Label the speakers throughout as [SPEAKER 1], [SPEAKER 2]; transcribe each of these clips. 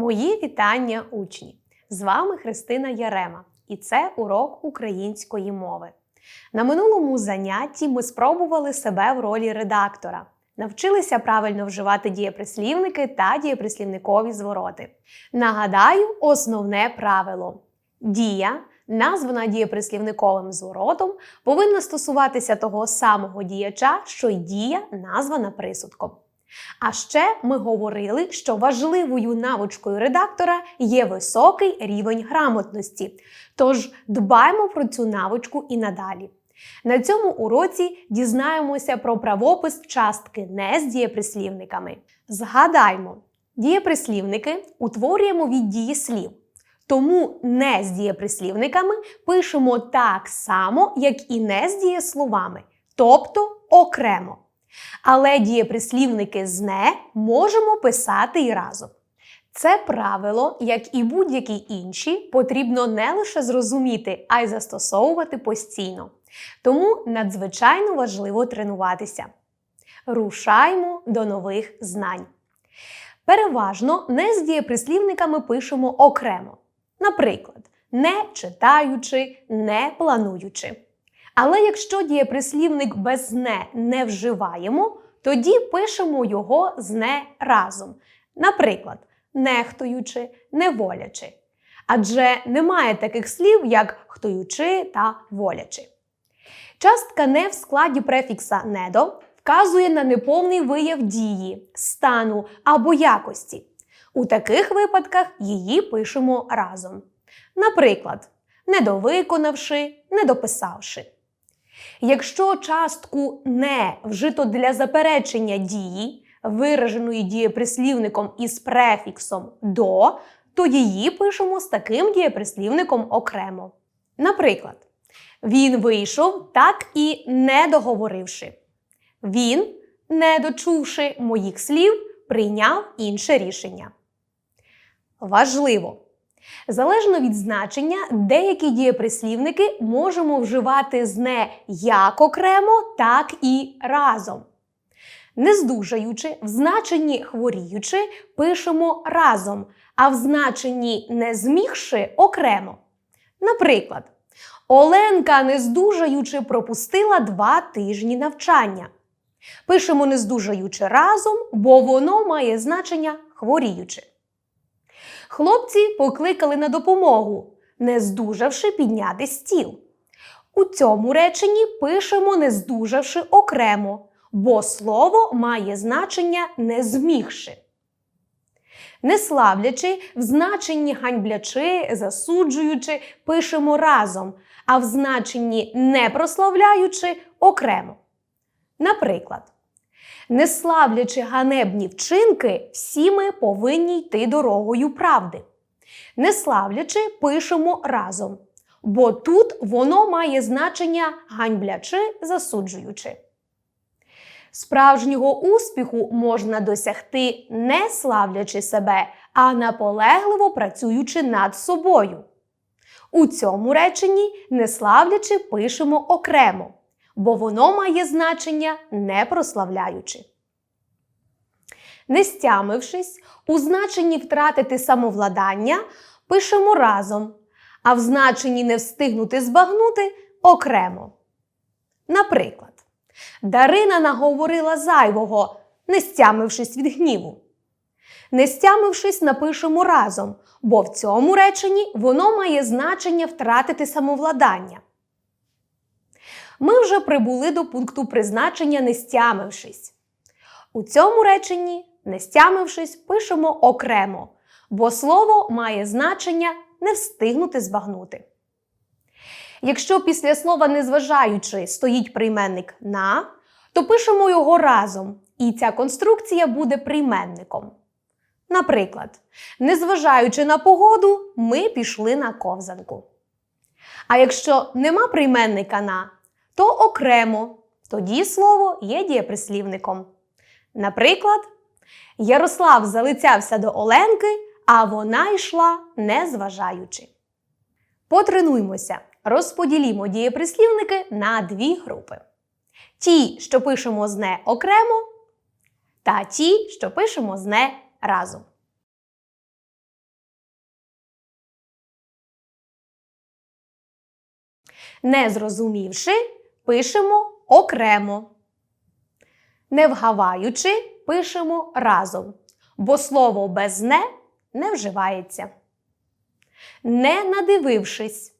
[SPEAKER 1] Мої вітання, учні! З вами Христина Ярема, і це урок української мови. На минулому занятті ми спробували себе в ролі редактора, навчилися правильно вживати дієприслівники та дієприслівникові звороти. Нагадаю, основне правило: дія, названа дієприслівниковим зворотом, повинна стосуватися того самого діяча, що й дія, названа присудком. А ще ми говорили, що важливою навичкою редактора є високий рівень грамотності. Тож дбаємо про цю навичку і надалі. На цьому уроці дізнаємося про правопис частки не з дієприслівниками. Згадаймо, дієприслівники утворюємо від дієслів. Тому не з дієприслівниками пишемо так само, як і не з дієсловами, тобто окремо. Але дієприслівники з не можемо писати і разом. Це правило, як і будь-які інші, потрібно не лише зрозуміти, а й застосовувати постійно. Тому надзвичайно важливо тренуватися. Рушаймо до нових знань. Переважно не з дієприслівниками пишемо окремо. Наприклад, не читаючи, не плануючи. Але якщо дієприслівник без не не вживаємо, тоді пишемо його з не разом. Наприклад, нехтуючи, не волячи. Адже немає таких слів, як хтуючи та волячи. Частка не в складі префікса недо вказує на неповний вияв дії, стану або якості. У таких випадках її пишемо разом. Наприклад, недовиконавши, недописавши. Якщо частку не вжито для заперечення дії, вираженої дієприслівником із префіксом до, то її пишемо з таким дієприслівником окремо. Наприклад, він вийшов так і не договоривши. Він, не дочувши моїх слів, прийняв інше рішення. Важливо! Залежно від значення, деякі дієприслівники можемо вживати з не як окремо, так і разом. Не здужаючи, в значенні хворіючи пишемо разом, а в значенні не змігши окремо. Наприклад, Оленка, не здужаючи, пропустила два тижні навчання. Пишемо не здужаючи разом, бо воно має значення хворіючи. Хлопці покликали на допомогу, не здужавши підняти стіл. У цьому реченні пишемо не здужавши окремо, бо слово має значення не змігши. Не славлячи, в значенні ганьблячи, засуджуючи, пишемо разом, а в значенні не прославляючи окремо. Наприклад, не славлячи ганебні вчинки, всі ми повинні йти дорогою правди. Не славлячи, пишемо разом, бо тут воно має значення ганьблячи, засуджуючи. Справжнього успіху можна досягти не славлячи себе, а наполегливо працюючи над собою. У цьому реченні не славлячи пишемо окремо бо воно має значення не прославляючи. Не стямившись, у значенні втратити самовладання пишемо разом, а в значенні не встигнути збагнути окремо. Наприклад, Дарина наговорила зайвого, не стямившись від гніву. Не стямившись, напишемо разом, бо в цьому реченні воно має значення втратити самовладання. Ми вже прибули до пункту призначення не стямившись. У цьому реченні, не стямившись, пишемо окремо, бо слово має значення не встигнути збагнути. Якщо після слова незважаючи стоїть прийменник на, то пишемо його разом, і ця конструкція буде прийменником. Наприклад, незважаючи на погоду, ми пішли на ковзанку. А якщо нема прийменника на, то окремо. Тоді слово є дієприслівником. Наприклад, Ярослав залицявся до Оленки, а вона йшла незважаючи. Потренуймося, розподілімо дієприслівники на дві групи: ті, що пишемо з «не» окремо, та ті, що пишемо з «не» разом. Не зрозумівши пишемо окремо. Не вгаваючи, пишемо разом, бо слово без не не вживається. Не надивившись,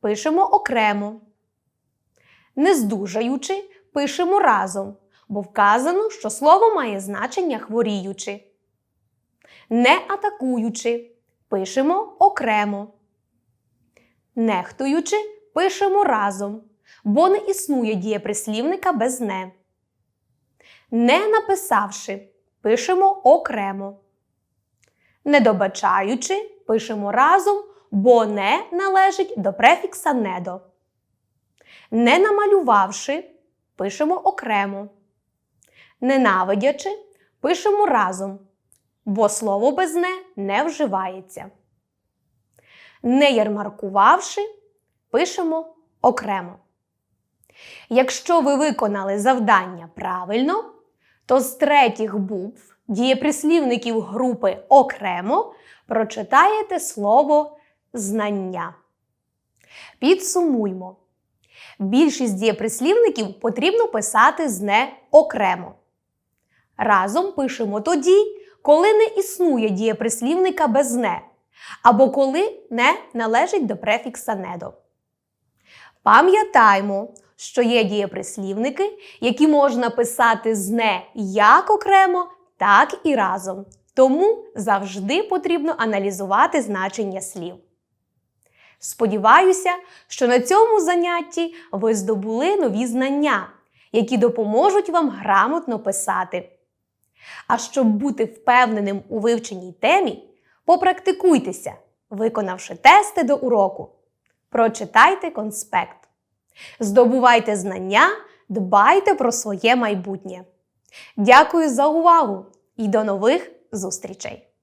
[SPEAKER 1] пишемо окремо. Не здужаючи, пишемо разом, бо вказано, що слово має значення хворіючи. Не атакуючи, пишемо окремо. Нехтуючи, пишемо разом, бо не існує дієприслівника без не. Не написавши, пишемо окремо. Не добачаючи, пишемо разом, бо не належить до префікса недо. Не намалювавши, пишемо окремо. Ненавидячи, пишемо разом, бо слово без не не вживається. Не ярмаркувавши, пишемо окремо. Якщо ви виконали завдання правильно, то з третіх букв дієприслівників групи окремо прочитаєте слово знання. Підсумуймо. Більшість дієприслівників потрібно писати з не окремо. Разом пишемо тоді, коли не існує дієприслівника без не, або коли не належить до префікса недо. Пам'ятаймо, що є дієприслівники, які можна писати з не як окремо, так і разом. Тому завжди потрібно аналізувати значення слів. Сподіваюся, що на цьому занятті ви здобули нові знання, які допоможуть вам грамотно писати. А щоб бути впевненим у вивченій темі, попрактикуйтеся, виконавши тести до уроку. Прочитайте конспект. Здобувайте знання, дбайте про своє майбутнє. Дякую за увагу і до нових зустрічей!